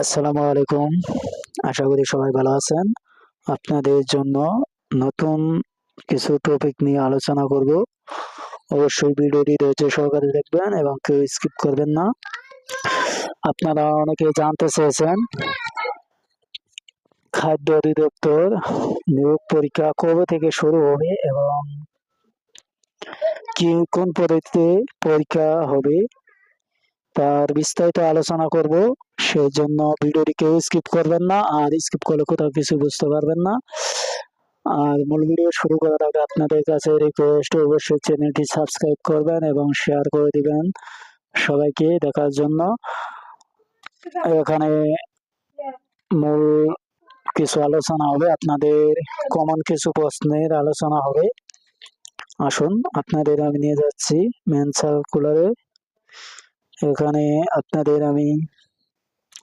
আসসালামু আলাইকুম। আশা করি সবাই ভালো আছেন। আপনাদের জন্য নতুন কিছু টপিক নিয়ে আলোচনা করব। অবশ্যই ভিডিওটি ধৈর্য সহকারে দেখবেন এবং কেউ স্কিপ করবেন না। আপনারা অনেকে জানতে চেয়েছেন, খাদ্য অধিদপ্তর নিয়োগ পরীক্ষা কবে থেকে শুরু হবে এবং কি, কোন পদ্ধতিতে পরীক্ষা হবে? তার বিস্তারিত আলোচনা করব। সেই জন্য ভিডিওটি কেউ স্কিপ করবেন না, আর স্কিপ করলে কোথাও কিছু বুঝতে পারবেন না। আর মূল ভিডিও শুরু করার আগে আপনাদের কাছে রিকোয়েস্ট অবশ্যই চ্যানেলটি সাবস্ক্রাইব করবেন এবং শেয়ার করে দিবেন। সবাইকে দেখার জন্য। এখানে মূল কিছু আলোচনা হবে, আপনাদের কমন কিছু প্রশ্নের আলোচনা হবে। আসুন, আপনাদের আমি নিয়ে যাচ্ছি মেন সার্কুলারে এখানে আপনাদের আমি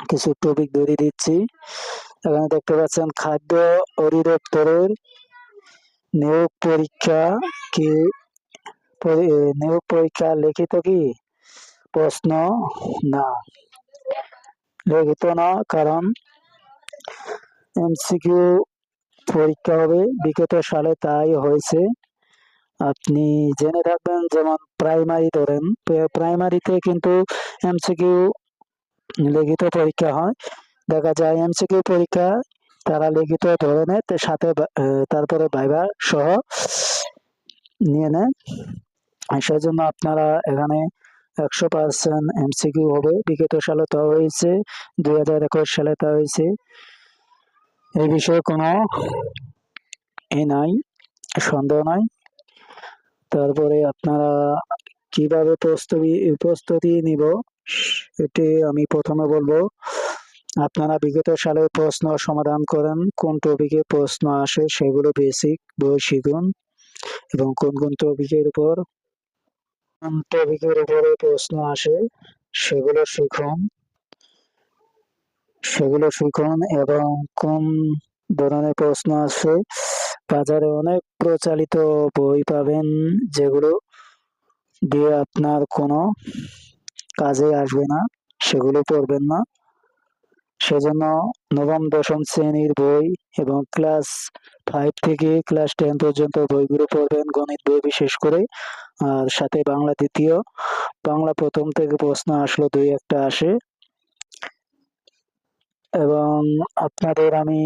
কিছু টপিক ধরিয়ে দিচ্ছি। এখানে দেখতে পাচ্ছেন খাদ্য অধিদপ্তরের নিয়োগ পরীক্ষা কি? নিয়োগ পরীক্ষা লিখিত কি? প্রশ্ন, না। লিখিত না, কারণ এমসিকিউ পরীক্ষা হবে, বিগত সালে তাই হয়েছে। আপনি জেনে থাকবেন যেমন প্রাইমারি ধরেন প্রাইমারিতে কিন্তু এমসিকিউ লিখিত পরীক্ষা হয়। দেখা যায় এমসিকিউ পরীক্ষা, তারা লিখিত ধরনের সাথে তারপরে ভাইবা সহ নিয়ে নেয়। আর সেজন্য আপনারা এখানে একশো পার্সেন্ট এমসিকিউ হবে। বিগত সালে তা হয়েছে, দুই হাজার একুশ সালে তা হয়েছে। এই বিষয়ে কোনো ই নাই, সন্দেহ নাই। তারপরে আপনারা কীভাবে প্রস্তুতি প্রস্তুতি নিব, এটি আমি প্রথমে বলব। আপনারা বিগত সালে প্রশ্ন সমাধান করেন, কোন টপিকে প্রশ্ন আসে সেগুলো বেসিক বই শিখুন এবং কোন কোন টপিকের উপর, কোন টপিকের উপরে প্রশ্ন আসে সেগুলো শিখুন। সেগুলো শিখুন এবং কোন ধরনের প্রশ্ন আসে। বাজারে অনেক প্রচালিত বই পাবেন, যেগুলো দিয়ে আপনার কোনো কাজে আসবে না, সেগুলো পড়বেন না। সেজন্য নবম, দশম শ্রেণির বই এবং ক্লাস ফাইভ থেকে ক্লাস টেন পর্যন্ত বইগুলো পড়বেন গণিত বই বিশেষ করে। আর সাথে বাংলা দ্বিতীয়, বাংলা প্রথম থেকে প্রশ্ন আসলো দুই একটা আসে। এবং আপনাদের আমি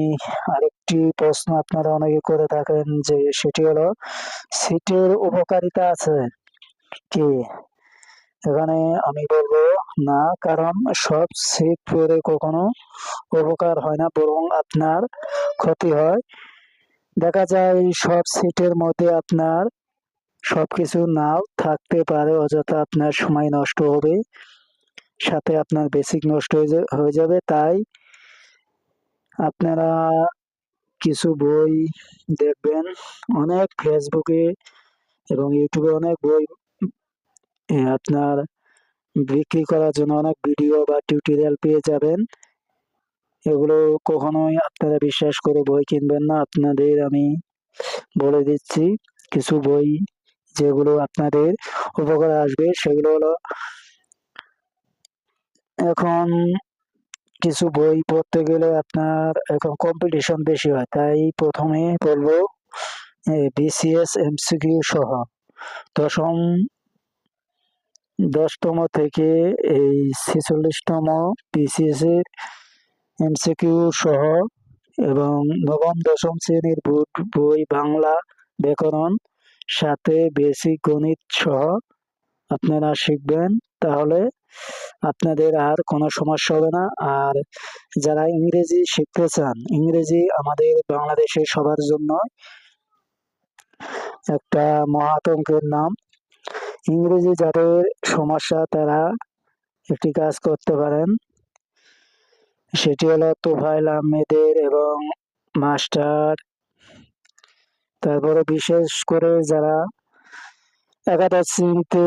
আরেকটি প্রশ্ন আপনারা অনেকে করে থাকেন যে সেটি হলো, সিটের উপকারিতা আছে কি? এখানে আমি বলব, না, কারণ সব সিট পরে কখনো উপকার হয় না, বরং আপনার ক্ষতি হয়। দেখা যায় সব সিটের মধ্যে আপনার সবকিছু নাও থাকতে পারে, অযথা আপনার সময় নষ্ট হবে, সাথে আপনার বেসিক নষ্ট হয়ে হয়ে যাবে, তাই আপনারা কিছু বই দেখবেন, অনেক ফেসবুকে এবং ইউটিউবে অনেক বই আপনার বিক্রি করার জন্য অনেক ভিডিও বা টিউটোরিয়াল পেয়ে যাবেন। এগুলো কখনোই আপনারা বিশ্বাস করে বই কিনবেন না। আপনাদের আমি বলে দিচ্ছি, কিছু বই যেগুলো আপনাদের উপকারে আসবে, সেগুলো হলো এখন কিছু বই পড়তে গেলে আপনার এখন কম্পিটিশন বেশি হয়। তাই প্রথমে বলব বিসিএস এমসিকিউ সহ। দশম, দশতম থেকে এই ছেচল্লিশতম বিসিএস এর এমসিকিউ সহ এবং নবম, দশম শ্রেণির বই বাংলা ব্যাকরণ সাথে বেসিক গণিত সহ আপনারা শিখবেন। তাহলে আপনাদের আর কোনো সমস্যা হবে না। আর যারা ইংরেজি শিখতে চান ইংরেজি আমাদের বাংলাদেশের সবার জন্য একটা মহাতঙ্কের নাম। ইংরেজি যাদের সমস্যা তারা একটি কাজ করতে পারেন। সেটি হলো তোফাইল আহমেদের এবং মাস্টার। তারপরে বিশেষ করে যারা একাদশ শ্রেণীতে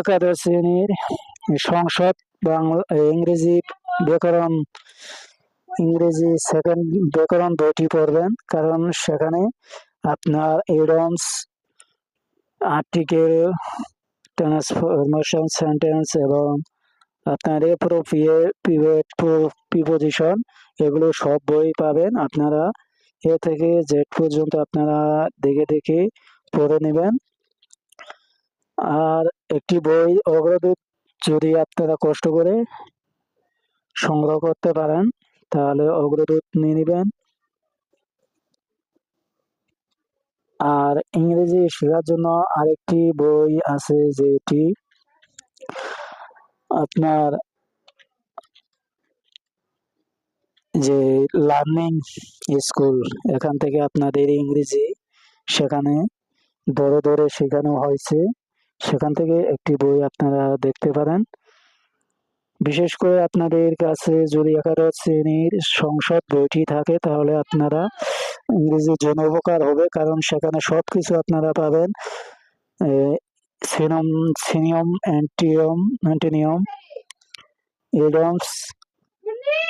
একাদশ শ্রেণির সংসদ বাংলা ইংরেজি ব্যাকরণ, ইংরেজি সেকেন্ড ব্যাকরণ বইটি পড়বেন। কারণ সেখানে আপনার এডমস আর্টিকেল ট্রান্সফরমেশন সেন্টেন্স এবং আপনার এপ্রোপ্রিয়েট প্রিপোজিশন এগুলো সব বই পাবেন। আপনারা এ থেকে জেড পর্যন্ত আপনারা দেখে দেখে পড়ে নেবেন। আর একটি বই অগ্রদূত যদি আপনারা কষ্ট করে সংগ্রহ করতে পারেন, তাহলে অগ্রদূত নিয়ে নেবেন। আর ইংরেজি শেখার জন্য আরেকটি বই আছে যেটি আপনার যে লার্নিং স্কুল, এখান থেকে আপনাদের ইংরেজি সেখানে ধরে ধরে শেখানো হয়েছে। সেখান থেকে একটি বই আপনারা দেখতে পারেন। বিশেষ করে আপনাদের কাছে যদি একাদশ শ্রেণির সংসদ বইটি থাকে, তাহলে আপনারা ইংরেজির জন্য উপকার হবে, কারণ সেখানে সব কিছু আপনারা পাবেন। সিনম, সিনিয়ম, অ্যান্টিয়ম, অ্যান্টিনিয়ম ইডমস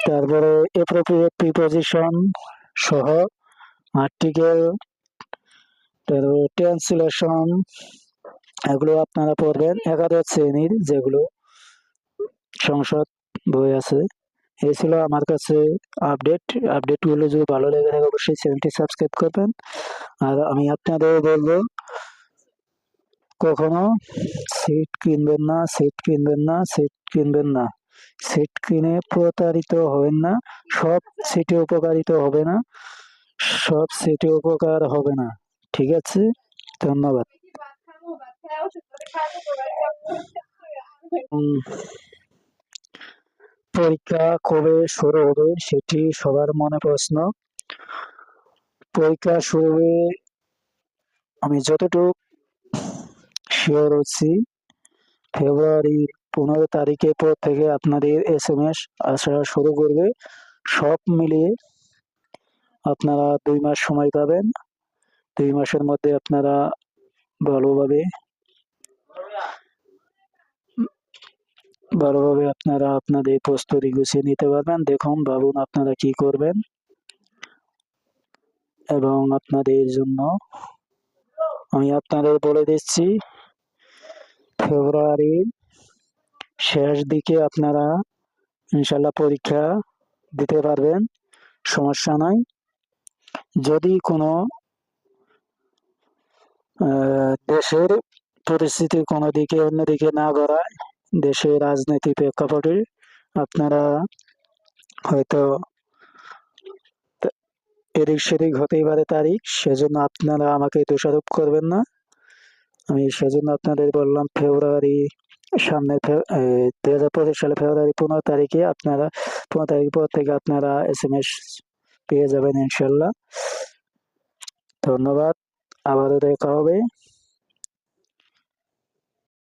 তারপরে এপ্রোপ্রিয়েট প্রিপোজিশন সহ আর্টিকেল, তারপরে ট্রান্সলেশন এগুলো আপনারা পড়বেন একাদশ শ্রেণির যেগুলো সংসদ বই আছে। এই ছিল আমার কাছে আপডেট আপডেটগুলো যদি ভালো লেগে থাকে অবশ্যই চ্যানেলটি সাবস্ক্রাইব করবেন। আর আমি আপনাদের বলব, কখনো সিট কিনবেন না সিট কিনবেন না সিট কিনবেন না। সিট কিনে প্রতারিত হবেন না, সব সিটে উপকারিত হবে না, সব সিটে উপকার হবে না। ঠিক আছে? ধন্যবাদ। পরীক্ষা কবে শুরু হবে সেটি সবার মনে প্রশ্ন। পরীক্ষা শুরু হবে, আমি যতটুকু শিওর হচ্ছি ফেব্রুয়ারির পনেরো তারিখের পর থেকে আপনাদের এস এম এস আসা শুরু করবে। সব মিলিয়ে আপনারা দুই মাস সময় পাবেন। দুই মাসের মধ্যে আপনারা ভালোভাবে ভালোভাবে আপনারা আপনাদের প্রস্তুতি গুছিয়ে নিতে পারবেন। দেখুন, ভাবুন আপনারা কি করবেন। এবং আপনাদের জন্য আমি আপনাদের বলে দিচ্ছি, ফেব্রুয়ারির শেষ দিকে আপনারা ইনশাল্লাহ পরীক্ষা দিতে পারবেন, সমস্যা নাই। যদি কোনো দেশের পরিস্থিতি কোনো দিকে অন্যদিকে না গড়ায় দেশের রাজনীতি প্রেক্ষাপটে আপনারা হয়তো এদিক সেদিক হতেই পারে তারিখ, সেজন্য আপনারা আমাকে দোষারোপ করবেন না। আমি সেজন্য আপনাদের বললাম ফেব্রুয়ারি সামনে দু হাজার পঁচিশ সালে ফেব্রুয়ারি পনেরো তারিখে আপনারা, পনেরো তারিখ পর থেকে আপনারা এস এম এস পেয়ে যাবেন ইনশাল্লাহ। ধন্যবাদ, আবারও দেখা হবে।